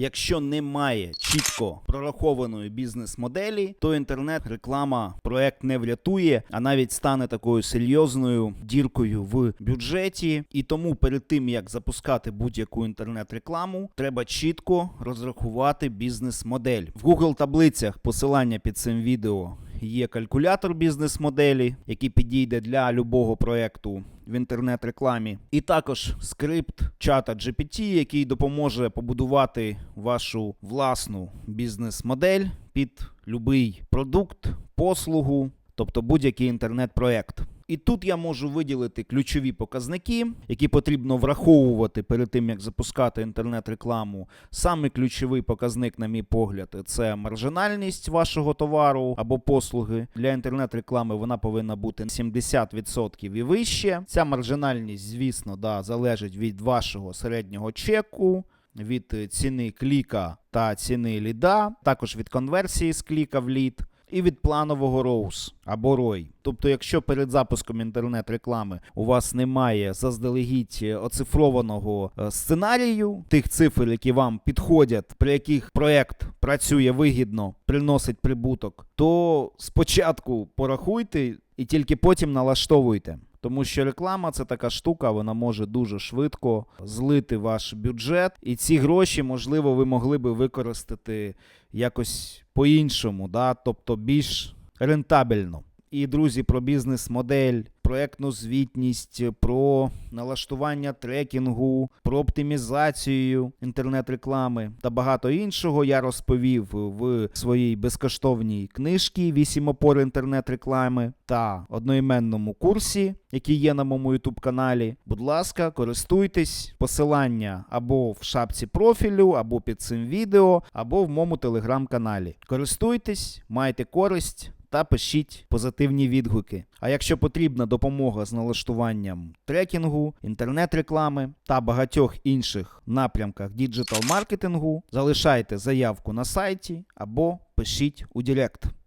Якщо немає чітко прорахованої бізнес-моделі, то інтернет-реклама проект не врятує, а навіть стане такою серйозною діркою в бюджеті. І тому перед тим як запускати будь-яку інтернет-рекламу, треба чітко розрахувати бізнес-модель. В Google таблицях посилання під цим відео є калькулятор бізнес-моделі, який підійде для любого проекту в інтернет-рекламі, і також скрипт чата GPT, який допоможе побудувати вашу власну бізнес-модель під будь-який продукт, послугу, тобто будь-який інтернет-проект. І тут я можу виділити ключові показники, які потрібно враховувати перед тим, як запускати інтернет-рекламу. Саме ключовий показник, на мій погляд, це маржинальність вашого товару або послуги. Для інтернет-реклами вона повинна бути 70% і вище. Ця маржинальність, звісно, да, залежить від вашого середнього чеку. Від ціни кліка та ціни ліда, також від конверсії з кліка в лід, і від планового роус або ROI. Тобто, якщо перед запуском інтернет-реклами у вас немає заздалегідь е, оцифрованого е, сценарію, тих цифр, які вам підходять, при яких проект працює вигідно, приносить прибуток, то спочатку порахуйте і тільки потім налаштовуйте. Тому що реклама це така штука, вона може дуже швидко злити ваш бюджет, і ці гроші, можливо, ви могли би використати якось по-іншому, да? тобто більш рентабельно. І, друзі, про бізнес-модель, проектну звітність, про налаштування трекінгу, про оптимізацію інтернет-реклами та багато іншого я розповів в своїй безкоштовній книжці «8 опор інтернет-реклами та одноіменному курсі, який є на моєму YouTube каналі. Будь ласка, користуйтесь посилання або в шапці профілю, або під цим відео, або в моєму телеграм-каналі. Користуйтесь, майте користь та пишіть позитивні відгуки. А якщо потрібна допомога з налаштуванням трекінгу, інтернет-реклами та багатьох інших напрямках діджитал-маркетингу, залишайте заявку на сайті або пишіть у Директ.